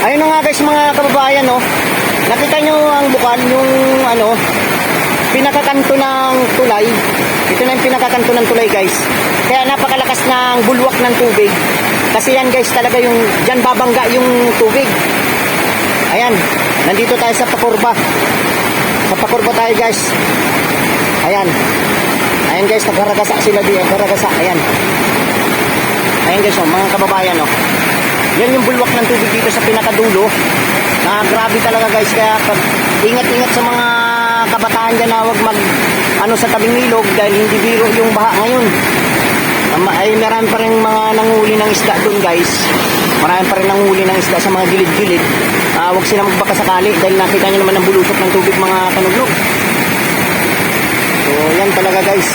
Ayun na nga guys mga kababayan no. Nakita nyo ang bukan yung ano pinakakanto ng tulay. Ito na yung pinakakanto ng tulay guys. Kaya napakalakas ng bulwak ng tubig. Kasi yan guys talaga yung dyan babangga yung tubig. Ayan, nandito tayo sa Pakurba. Sa Pakurba tayo guys. Ayan. Ayan guys, nagharagasa sila di, nagharagasa. Ayan. Ayan guys, oh, mga kababayan oh. Yan yung bulwak ng tubig dito sa pinakadulo. Na grabe talaga guys, kaya ingat-ingat sa mga kabataan dyan na huwag mag ano sa tabing ilog dahil hindi biro yung baha ngayon. Um, ay marami pa rin mga nanghuli ng isda doon guys. Marami pa rin nanghuli ng isda sa mga gilid-gilid. Ah, huwag sila magbaka sakali dahil nakita nyo naman ang bulusok ng tubig mga kanuglog. So yan talaga guys.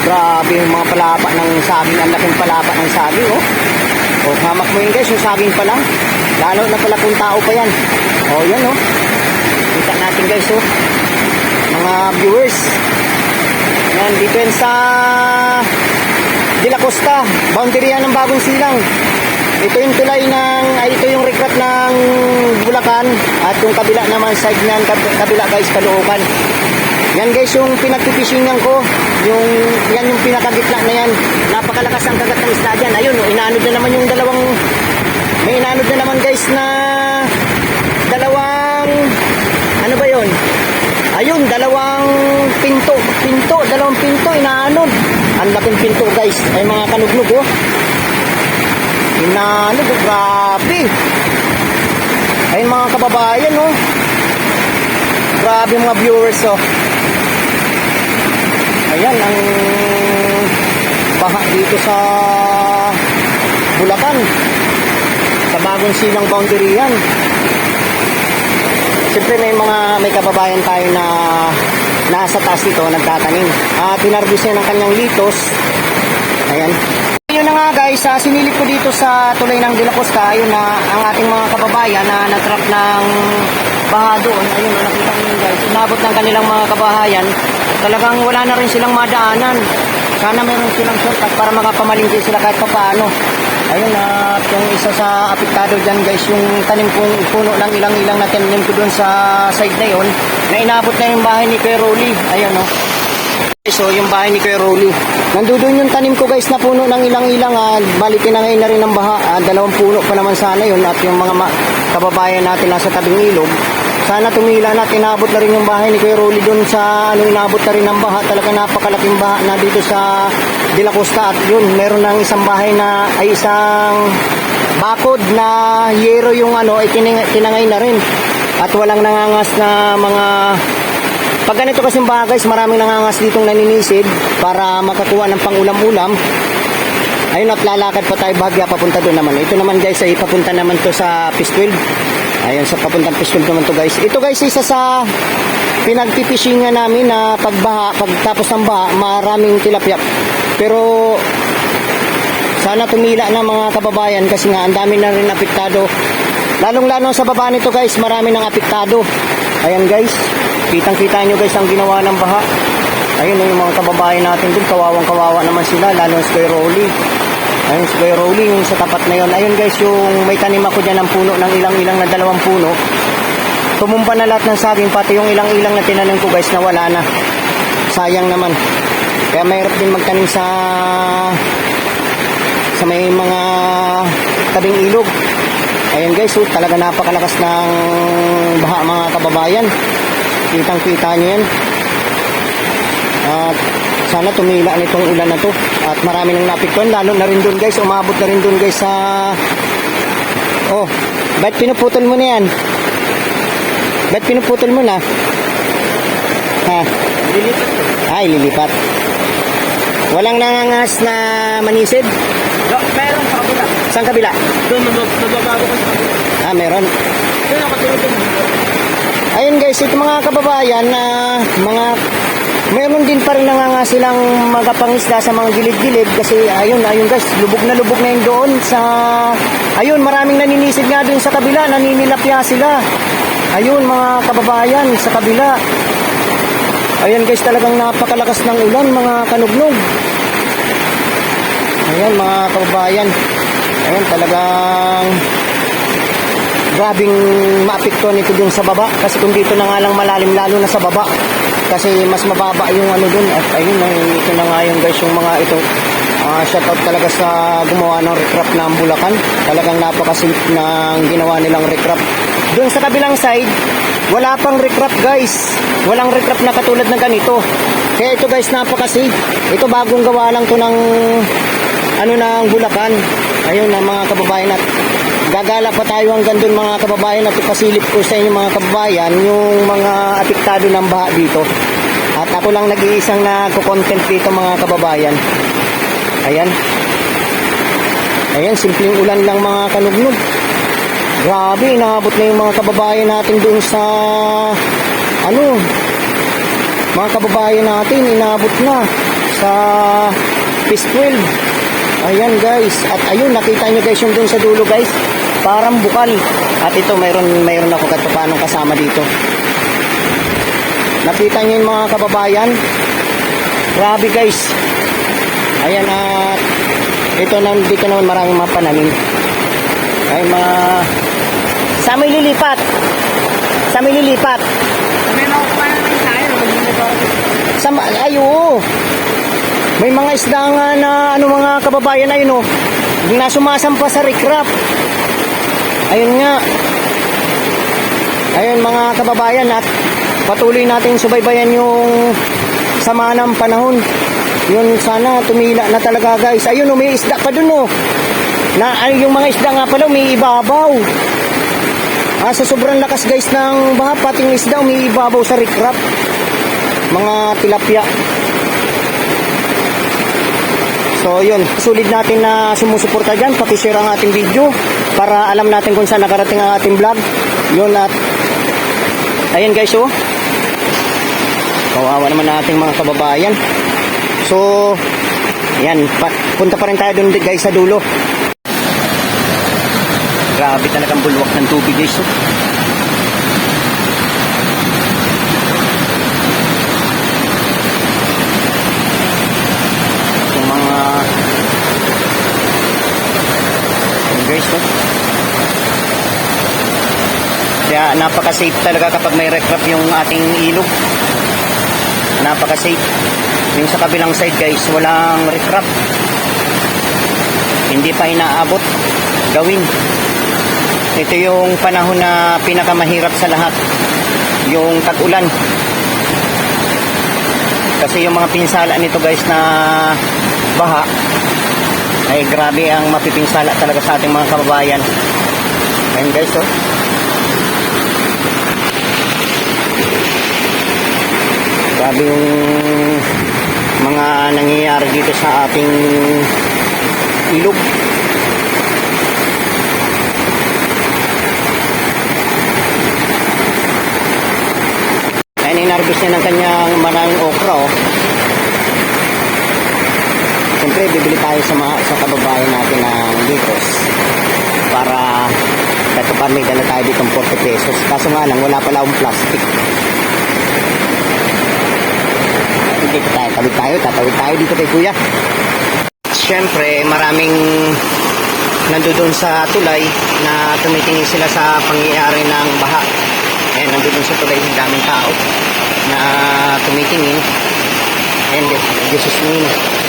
Grabe yung mga palapa ng saging. Ang laking palapa ng saging oh. O hamak mo yun guys, yung saging pa lang. Lalo na pala kung tao pa yan. O yan oh. Kita natin guys oh. Mga viewers. Yan, dito yan sa De La Costa. Boundary yan ng bagong silang. Ito yung tulay ng, ay ito yung recrat ng Bulacan at yung kabila naman side niyan, kab- kabila guys, Caloocan. Yan guys yung pinagpipishingan ko. Yung, yan yung pinakagitna na yan. Napakalakas ang kagat ng isda dyan. Ayun, oh, inanod na naman yung dalawang, may inanod na naman guys na dalawang, ano ba yun? Ayun, dalawang pinto, pinto, dalawang pinto, inaanod. Ang laking pinto guys. Ay mga kanuglog oh. Inaanod, oh, grabe. Ay mga kababayan oh. Grabe mga viewers oh. Ayan ang baha dito sa Bulacan. Sa bagong silang boundary yan. Siyempre may mga may kababayan tayo na nasa taas dito nagtatanim. At pinarbis niya ng kanyang litos. Ayan. Yun na nga guys, uh, sinilip ko dito sa tulay ng De La Costa, ayun na ang ating mga kababayan na natrap ng baha doon. Ayun, oh, nakita yun, guys. Inabot ng kanilang mga kabahayan. Talagang wala na rin silang madaanan. Sana meron silang shortcut para makapamalingki sila kahit pa paano. Ayun, at yung isa sa apektado dyan guys, yung tanim kong puno ng ilang-ilang na tanim ko doon sa side na yon na inabot na yung bahay ni Rolly. Ayun, oh. So, yung bahay ni Kuya Rolly. Nandudun yung tanim ko guys na puno ng ilang-ilang. Ah, balikin na ngayon na rin ng baha. Ah, dalawang puno pa naman sana yun. At yung mga kababayan natin nasa tabing ilog. Sana tumila na, tinabot na rin yung bahay ni Kuya Rolly dun sa ano, inabot na rin ng baha. Talaga napakalaking baha na dito sa De La Costa. At yun, meron ng isang bahay na, ay isang bakod na yero yung ano, ay tining- tinangay na rin. At walang nangangas na mga pag ganito kasing baha guys, maraming nangangas ditong naninisid para makakuha ng pangulam-ulam. Ayun at lalakad pa tayo bahagya papunta doon naman. Ito naman guys ay papunta naman to sa Pistol. Ayun sa papuntang Pistol naman to guys. Ito guys isa sa pinagpipishingan namin na pagbaha, pagtapos ng baha, maraming tilapia. Pero sana tumila na mga kababayan kasi nga ang dami na rin apektado. Lalong-lalo sa baba nito guys, marami nang apektado. Ayan guys, kitang-kita nyo guys ang ginawa ng baha. Ayun yung mga kababayan natin dun, kawawang-kawawa naman sila, lalo si Rolly. Ayun Rolly, yung sa tapat na yun. Ayun guys, yung may tanim ako dyan ng puno, ng ilang-ilang na dalawang puno. Tumumpa na lahat ng saging, pati yung ilang-ilang na tinanim ko guys, na wala na. Sayang naman. Kaya mahirap din magtanim sa sa may mga tabing ilog. Ayan guys, oh, talaga napakalakas ng baha mga kababayan. Kitang kita nyo yan. At sana tumila nitong ulan na to. At marami nang napiktuan, lalo na rin doon guys. Umabot na rin doon guys sa... Oh, ba't pinuputol mo na yan? Ba't pinuputol mo na? Ha? Lilipat. Ay, lilipat. Walang nangangas na manisid? No, meron sa kabila. Saan kabila? Doon, mabab- mababago ko sa kabila. Ah, meron. Doon ako tulog doon. Ayun guys, ito mga kababayan na mga meron din pa rin nanganga silang magapangisda sa mga gilid-gilid kasi ayun, ayun guys, lubog na lubog na yun doon sa ayun, maraming naninisid nga doon sa kabila, naninilapya sila. Ayun mga kababayan sa kabila. Ayun guys, talagang napakalakas ng ulan mga kanugnog. Ayan mga kababayan. Ayan talagang grabing maapektuhan ito dun sa baba. Kasi kung dito na nga lang malalim, lalo na sa baba. Kasi mas mababa yung ano dun. At ayun, na- ito na nga yung guys, yung mga ito. Ah, shoutout talaga sa gumawa ng recrap ng Bulacan. Talagang napakasimp ng ginawa nilang recrap. Doon sa kabilang side, wala pang recrap guys. Walang recrap na katulad ng ganito. Kaya ito guys, napaka-safe. Ito bagong gawa lang to ng ano ng Bulacan. Ayun na mga kababayan at gagala pa tayo hanggang doon mga kababayan at ipasilip ko sa inyo mga kababayan yung mga apektado ng baha dito. At ako lang nag-iisang nagko-content dito mga kababayan. Ayan. Ayan, simpleng ulan lang mga kanugnog. Grabe, inaabot na yung mga kababayan natin doon sa ano, mga kababayan natin, inaabot na sa Peace 12. Ayan guys, at ayun, nakita nyo guys yung doon sa dulo guys, parang bukal. At ito, mayroon, mayroon ako katupanong kasama dito. Nakita nyo yung mga kababayan, grabe guys. Ayan at ito na dito naman maraming mga pananim. Ay mga sa may lilipat. Sa may lilipat. May mga na tayo. Sa ay oo. May mga isda nga na ano mga kababayan ayun oh. Na sumasampa sa recrap. Ayun nga. Ayun mga kababayan at patuloy natin subaybayan yung sama ng panahon. Yun sana tumila na talaga guys. Ayun oh, may isda pa dun oh. Na ay, yung mga isda nga pala may ibabaw. Ah, sa sobrang lakas guys ng baha, pati yung isda may ibabaw sa recrap. Mga tilapia. So yun, sulit natin na sumusuporta dyan, pakishare ang ating video para alam natin kung saan nakarating ang ating vlog. Yun at, ayan guys oh. Kawawa naman nating mga kababayan. So, yan, pa, punta pa rin tayo dun guys sa dulo. Grabe talagang bulwak ng tubig guys. Oh. Guys. Kaya napaka-safe talaga kapag may recrap yung ating ilog. Napaka-safe. Yung sa kabilang side guys, walang recrap. Hindi pa inaabot. Gawin. Ito yung panahon na pinakamahirap sa lahat. Yung tag-ulan. Kasi yung mga pinsala nito guys na baha ay grabe ang mapipinsala talaga sa ating mga kababayan. Ayun guys oh. Grabe yung mga nangyayari dito sa ating ilog. Ayun, inarbis niya ng kanyang maraming okra, oh. Siyempre, bibili tayo sa mga sa kababayan natin ng litos para pa may dala tayo dito ng 40 pesos. Kaso nga lang, wala pala akong plastic. Dito tayo, tawid tayo, tatawid tayo dito kay kuya. Siyempre, maraming nandoon sa tulay na tumitingin sila sa pangyayari ng baha. Ayan, nandoon sa tulay yung daming tao na tumitingin. And Jesus name.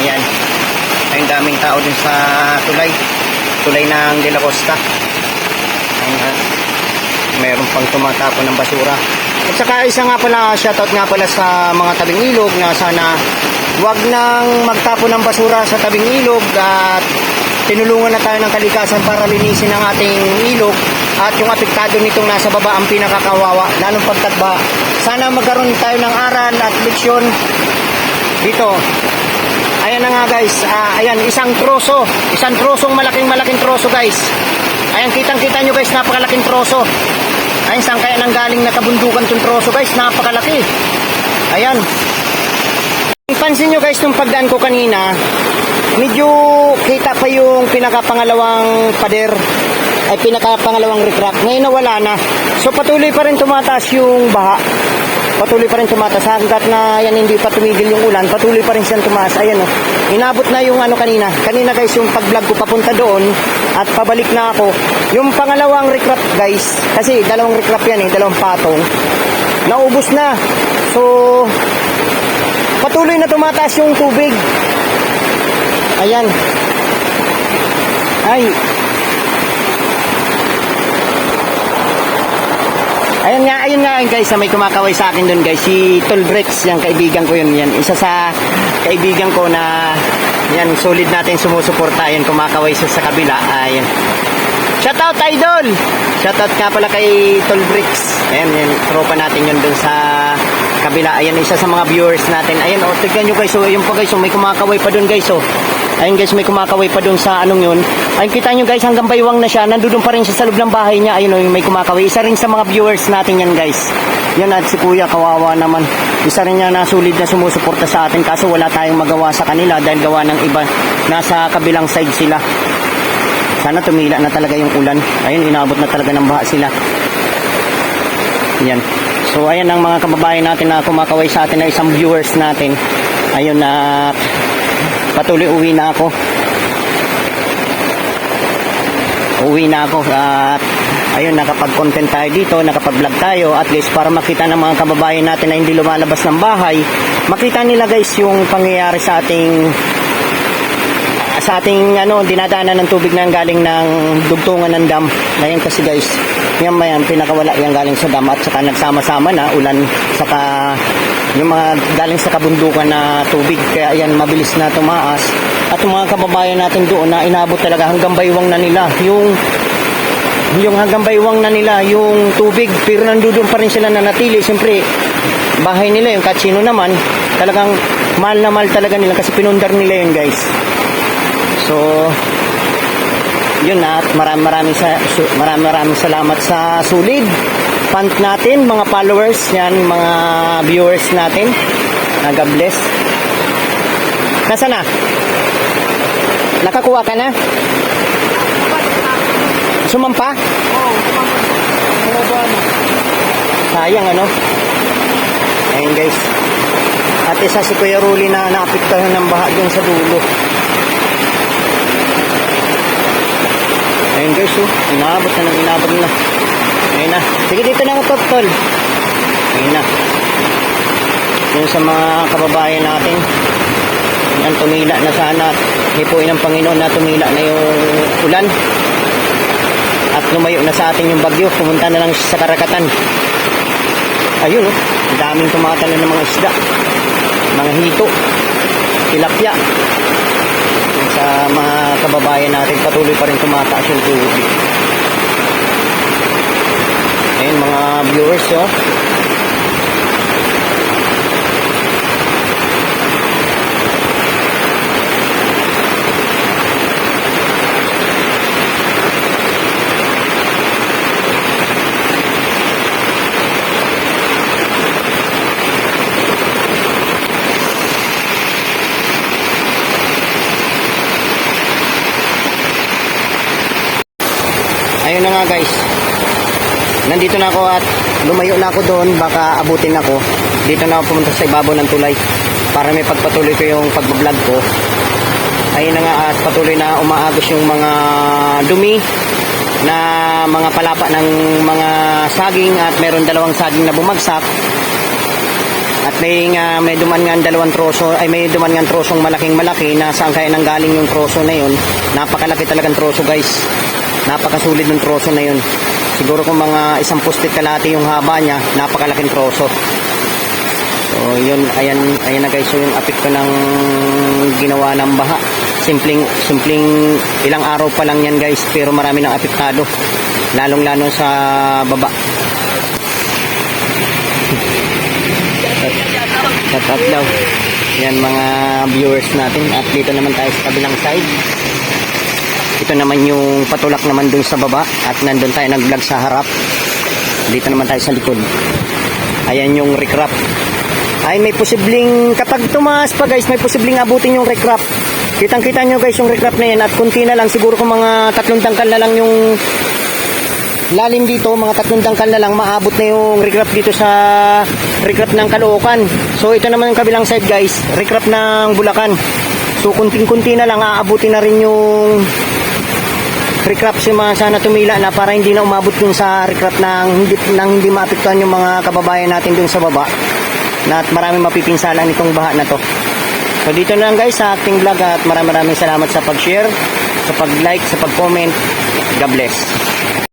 Ayan. Ay, daming tao dun sa tulay. Tulay ng De La Costa. Ayan. Meron pang tumatapon ng basura. At saka isa nga pala, shoutout nga pala sa mga tabing ilog na sana wag nang magtapon ng basura sa tabing ilog at tinulungan na tayo ng kalikasan para linisin ang ating ilog at yung apektado nitong nasa baba ang pinakakawawa, lalong pagtagba. Sana magkaroon tayo ng aral at leksyon dito. Ayan na nga guys, Ah, ayan, isang troso, isang trosong malaking malaking troso guys. Ayan, kitang kita nyo guys, napakalaking troso. Ayan, saan kaya nang galing na kabundukan tong troso guys, napakalaki. Ayan. Pansin nyo guys, nung pagdaan ko kanina, medyo kita pa yung pinakapangalawang pader ay pinakapangalawang recrack. Ngayon nawala na. So patuloy pa rin tumataas yung baha. Patuloy pa rin tumataas. Hanggat na yan hindi pa tumigil yung ulan, patuloy pa rin siyang tumaas. Ayan o. Inabot na yung ano kanina. Kanina guys, yung pag-vlog ko papunta doon, at pabalik na ako. Yung pangalawang recrap guys, kasi dalawang recrap yan eh, dalawang patong, naubos na. So, patuloy na tumataas yung tubig. Ayan. Ay. Ayun nga, ayun nga guys, na may kumakaway sa akin doon guys, si Tolbrex, yung kaibigan ko yun, yan. Isa sa kaibigan ko na, yan, solid natin sumusuporta, yan, kumakaway siya sa kabila, ayan. Shoutout idol! Shoutout nga pala kay Tolbrix. Ayan, yan, tropa natin yun doon sa kabila. Ayan, isa sa mga viewers natin. Ayan, oh, tignan nyo guys, oh, ayun pa guys, oh, may kumakaway pa doon guys, oh. Ayun guys, may kumakaway pa doon sa anong yun. Ayun, kita nyo guys, hanggang baywang na siya. Nandun pa rin siya sa loob ng bahay niya. Ayun, oh, may kumakaway. Isa rin sa mga viewers natin yan guys. Yan at si Kuya, kawawa naman. Isa rin niya na sulit na sumusuporta sa atin. Kaso wala tayong magawa sa kanila dahil gawa ng iba. Nasa kabilang side sila. Sana tumila na talaga yung ulan. Ayun, inabot na talaga ng baha sila. Yan. So, ayan ang mga kababayan natin na kumakaway sa atin na isang viewers natin. Ayun na patuloy uwi na ako. Uwi na ako at ayun nakapag-content tayo dito, nakapag-vlog tayo at least para makita ng mga kababayan natin na hindi lumalabas ng bahay, makita nila guys yung pangyayari sa ating sa ating ano dinadaanan ng tubig na galing ng dugtungan ng dam. Ngayon kasi guys, yan yan? Pinakawala yan galing sa dam at saka nagsama-sama na ulan. Saka yung mga galing sa kabundukan na tubig. Kaya yan mabilis na tumaas. At yung mga kababayan natin doon na inabot talaga hanggang baywang na nila. Yung yung hanggang baywang na nila yung tubig pero nandoon pa rin sila na natili siyempre bahay nila yung katsino naman talagang mahal na mahal talaga nila kasi pinundar nila yun guys So, yun na at maraming maraming sa maraming maraming salamat sa Sulid fans natin, mga followers yan, mga viewers natin. Uh, God bless. Nasa na? Nakakuha ka na? Sumampa? Sayang ano? Ayun guys. At isa si Kuya Ruli na naapektahan ng baha dun sa dulo. Ayun guys, oh. Inabot na inabot na. Ayun na. Sige dito na ako, tol. Ayun na. Yung sa mga kababayan natin. Yan, tumila na sana. Hipuin ng Panginoon na tumila na yung ulan. At lumayo na sa atin yung bagyo. Pumunta na lang sa karakatan. Ayun, oh. Daming tumatalo ng mga isda. Mga hito. Tilapia sa mga kababayan natin patuloy pa rin tumataas yung tubig. Ayun mga viewers oh. Ayun guys. Nandito na ako at lumayo na ako doon. Baka abutin ako. Dito na ako pumunta sa ibabaw ng tulay. Para may pagpatuloy ko yung pagbablog ko. Ayun na nga at patuloy na umaagos yung mga dumi na mga palapa ng mga saging at meron dalawang saging na bumagsak. At may nga may duman nga ang dalawang troso ay may duman nga trosong malaking malaki na saan kaya nanggaling yung troso na yun. Napakalaki talagang troso guys. Napakasulit ng troso na yun. Siguro kung mga isang pustit kalati yung haba niya, napakalaking troso. So, yun, ayan, ayan na guys, so yung apekto ng ginawa ng baha. Simpleng, simpleng ilang araw pa lang yan guys, pero marami nang apektado. Lalong lalo sa baba. Shout out daw. Yan mga viewers natin. At dito naman tayo sa kabilang side. Ito naman yung patulak naman dun sa baba. At nandun tayo nag-vlog sa harap. Dito naman tayo sa likod. Ayan yung recrap. Ay may posibleng, kapag tumaas pa guys, may posibleng abutin yung recrap. Kitang kita nyo guys yung recrap na yan. At kunti na lang, siguro kung mga tatlong tangkal na lang yung lalim dito, mga tatlong dangkal na lang, maabot na yung recrap dito sa recrap ng Caloocan. So ito naman yung kabilang side guys, recrap ng Bulacan. So kunting-kunti na lang, aabutin na rin yung recraps yung mga sana tumila na para hindi na umabot dun sa recrap ng hindi, nang hindi maapektuhan yung mga kababayan natin dun sa baba na at marami mapipinsala nitong baha na to. So dito na lang guys sa ating vlog at maraming maraming salamat sa pag-share, sa pag-like, sa pag-comment. God bless.